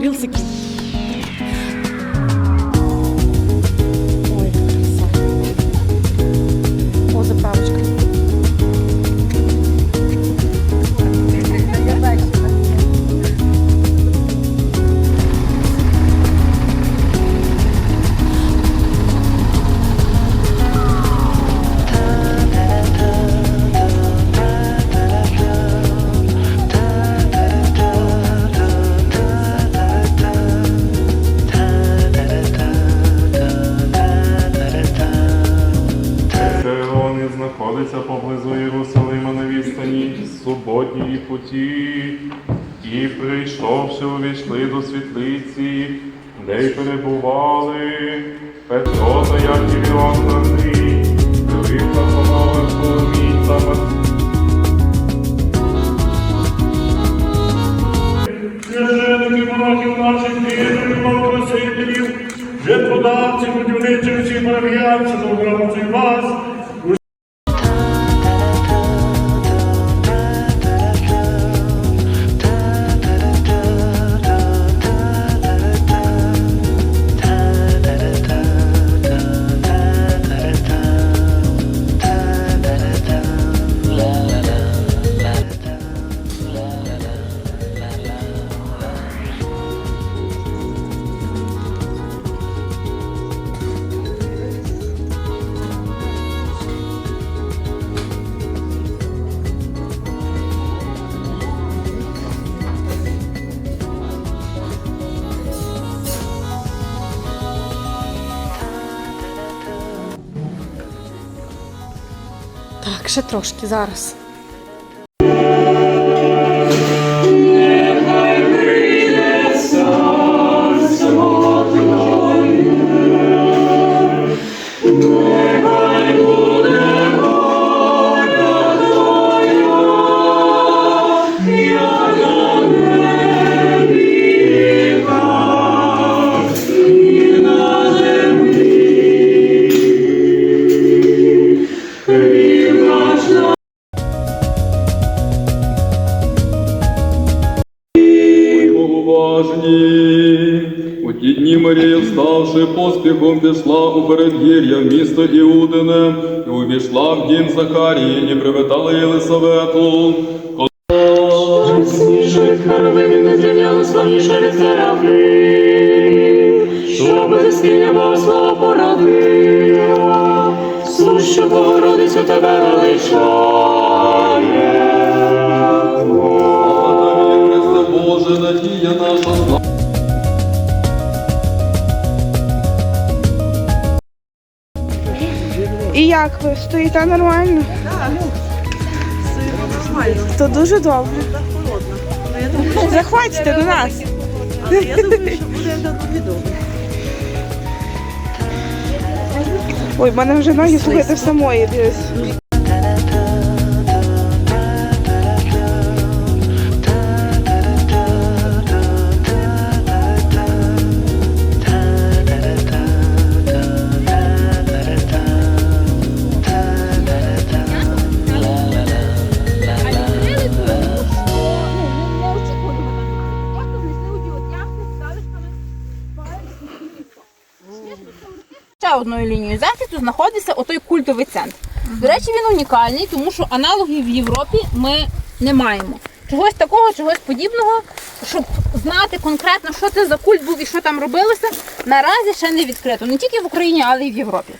Real 8. Суботньої путі, і прийшовши, увійшли до світлиці, де й перебували Петро та Яків Іван Андрій, Филип та Фома Варфоломій та Мат- священників, монахів наших вірних, благопросителів, жертводавців, будівничих всіх парафіян, що добровольців вас, ще трошки зараз. Уважні. У ті дні Марія, вставши поспіхом, пішла у передгір'я в місто Іудине, і увійшла в дім Захарії, і привітала Єлисавету. Сніжить хоровини не зрівняно славніше від серафим, що без скиня Богослова породила, сущу Богородицю тебе величає. І як ви стоїте нормально? Так, нормально. То дуже добре. Заходьте до нас. Я думаю, що буде добре. Ой, в мене вже ноги слухайте в самої десь. Ще одною лінією захисту знаходиться отой культовий центр. До речі, він унікальний, тому що аналогів в Європі ми не маємо. Чогось такого, чогось подібного, щоб знати конкретно, що це за культ був і що там робилося, наразі ще не відкрито. Не тільки в Україні, але й в Європі.